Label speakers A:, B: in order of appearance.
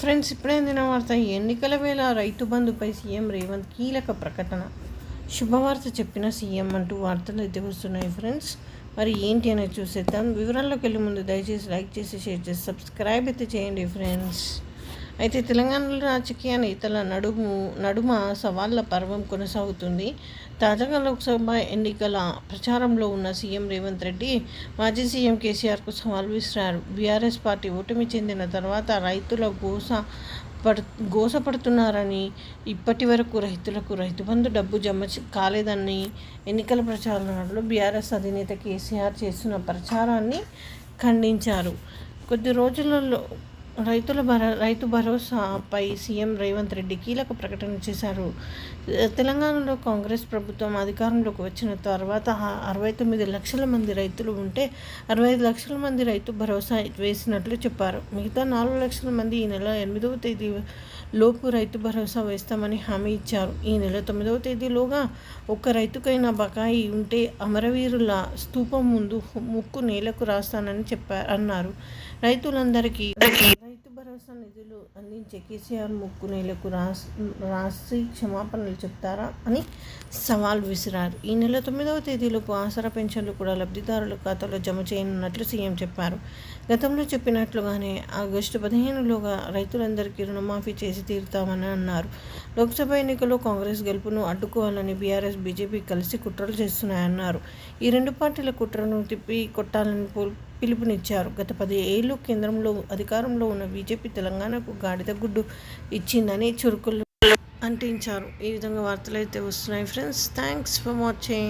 A: Friends ఇప్పుడే అందిన వార్త? ఎన్నికల వేళ రైతు బంధుపై సీఎం రేవంత్ కీలక ప్రకటన. శుభవార్త చెప్పిన సీఎం అంటూ వార్తలు అయితే వస్తున్నాయి ఫ్రెండ్స్. మరి ఏంటి అనేది చూసేద్దాం. వివరాల్లోకి వెళ్ళే ముందు దయచేసి లైక్ చేసి షేర్ చేసి సబ్స్క్రైబ్ అయితే చేయండి ఫ్రెండ్స్. అయితే తెలంగాణలో రాజకీయ నేతల నడుము నడుమ సవాళ్ళ పర్వం కొనసాగుతుంది. తాజాగా లోక్సభ ఎన్నికల ప్రచారంలో ఉన్న సీఎం రేవంత్ రెడ్డి మాజీ సీఎం కేసీఆర్కు సవాల్ విసిరారు. బీఆర్ఎస్ పార్టీ ఓటమి చెందిన తర్వాత రైతుల గోస పడు గోసపడుతున్నారని ఇప్పటి వరకు రైతులకు రైతు బంధు డబ్బు జమ కాలేదని ఎన్నికల ప్రచారంలో బీఆర్ఎస్ అధినేత కేసీఆర్ చేస్తున్న ప్రచారాన్ని ఖండించారు. కొద్ది రోజులలో రైతుల భర రైతు భరోసాపై సీఎం రేవంత్ రెడ్డి కీలక ప్రకటన చేశారు. తెలంగాణలో కాంగ్రెస్ ప్రభుత్వం అధికారంలోకి వచ్చిన తర్వాత అరవై తొమ్మిది లక్షల మంది రైతులు ఉంటే అరవై ఐదు లక్షల మంది రైతు భరోసా వేసినట్లు చెప్పారు. మిగతా నాలుగు లక్షల మంది ఈ నెల ఎనిమిదవ తేదీ లోపు రైతు భరోసా వేస్తామని హామీ ఇచ్చారు. ఈ నెల తొమ్మిదవ తేదీలోగా ఒక్క రైతుకైనా బకాయి ఉంటే అమరవీరుల స్తూపం ముందు ముక్కు నేలకు రాస్తానని చెప్పారు అన్నారు. రైతులందరికీ రైతు భరోసా నిధులు అందించే కేసీఆర్ ముక్కునేలకు రాసి రాసి క్షమాపణలు చెప్తారా అని సవాల్ విసిరారు. ఈ నెల తొమ్మిదవ తేదీలోపు ఆసరా పెన్షన్లు కూడా లబ్ధిదారుల ఖాతాలో జమ చేయనున్నట్లు సీఎం చెప్పారు. గతంలో చెప్పినట్లుగానే ఆగస్టు పదిహేనులోగా రైతులందరికీ రుణమాఫీ చేసి తీరుతామని అన్నారు. లోక్సభ ఎన్నికల్లో కాంగ్రెస్ గెలుపును అడ్డుకోవాలని బీఆర్ఎస్ బీజేపీ కలిసి కుట్రలు చేస్తున్నాయన్నారు. ఈ రెండు పార్టీల కుట్రను తిప్పి కొట్టాలని పిలుపునిచ్చారు. గత పది ఏళ్ళు కేంద్రంలో అధికారంలో ఉన్న బీజేపీ తెలంగాణకు గాడిద గుడ్డు ఇచ్చిందని చురుకులు అంటించారు. ఈ విధంగా వార్తలు అయితే వస్తున్నాయి. Friends thanks for watching.